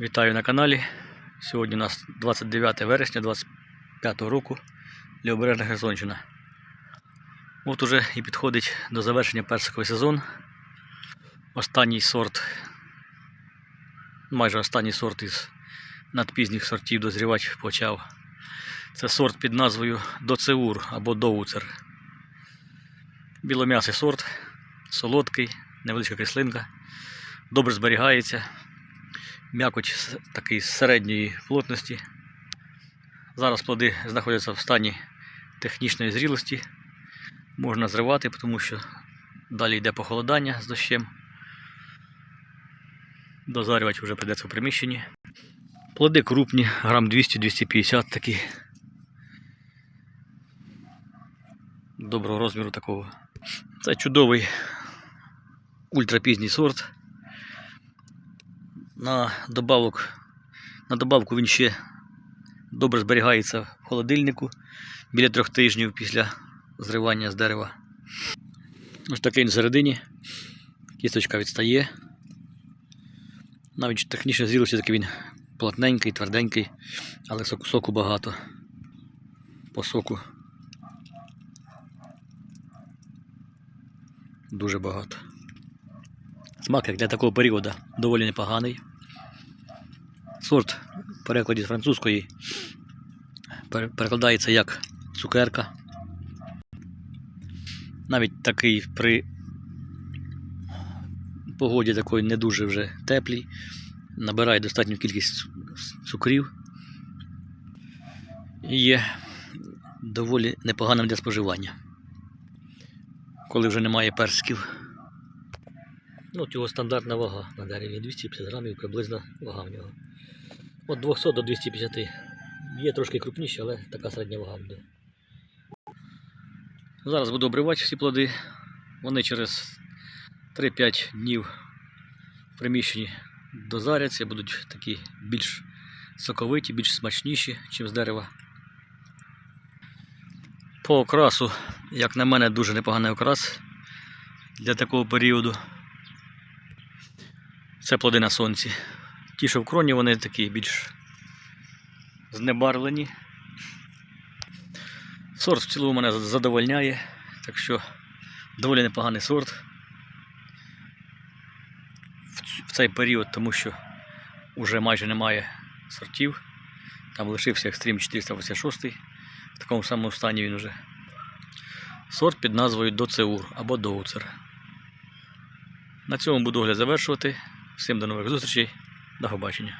Вітаю на каналі. Сьогодні у нас 29 вересня 25 року Лівобережна Херсонщина. От уже і підходить до завершення персиковий сезон. Останній сорт, майже останній сорт із надпізніх сортів дозрівати почав. Це сорт під назвою Доцеур або Доуцер. Білом'ясий сорт, солодкий, невеличка кислинка, добре зберігається. М'якоть такий середньої плотності. Зараз плоди знаходяться в стані технічної зрілості. Можна зривати, тому що далі йде похолодання з дощем. Дозарювати вже прийдеться в приміщенні. Плоди крупні, грам 200-250 такі. Доброго розміру такого. Це чудовий ультрапізній сорт. На добавок, на добавку він ще добре зберігається в холодильнику біля трьох тижнів після зривання з дерева. Ось такий він всередині. Кісточка відстає. Навіть технічно зрілості такий він плотненький, тверденький, але соку, соку багато. По соку дуже багато. Смак, як для такого періоду, доволі непоганий. Сорт в перекладі з французької перекладається як цукерка. Навіть такий при погоді такої не дуже вже теплій, набирає достатню кількість цукрів і є доволі непоганим для споживання, коли вже немає персиків. Ну, от його стандартна вага на дереві 250 грамів приблизна вага в нього. От 200 до 250. Є трошки крупніші, але така середня вага буде. Зараз буду обривати всі плоди. Вони через 3-5 днів в приміщенні дозаряться, будуть такі більш соковиті, більш смачніші, ніж з дерева. По окрасу, як на мене, дуже непоганий окрас для такого періоду. Це плоди на сонці. Ті, що в кроні, вони такі більш знебарвлені. Сорт в цілому мене задовольняє, так що доволі непоганий сорт в цей період, тому що вже майже немає сортів. Там лишився екстрім 486, в такому самому стані він вже. Сорт під назвою Доцеур або Доуцер. На цьому буду огляд завершувати. Всім до нових зустрічей. До побачення.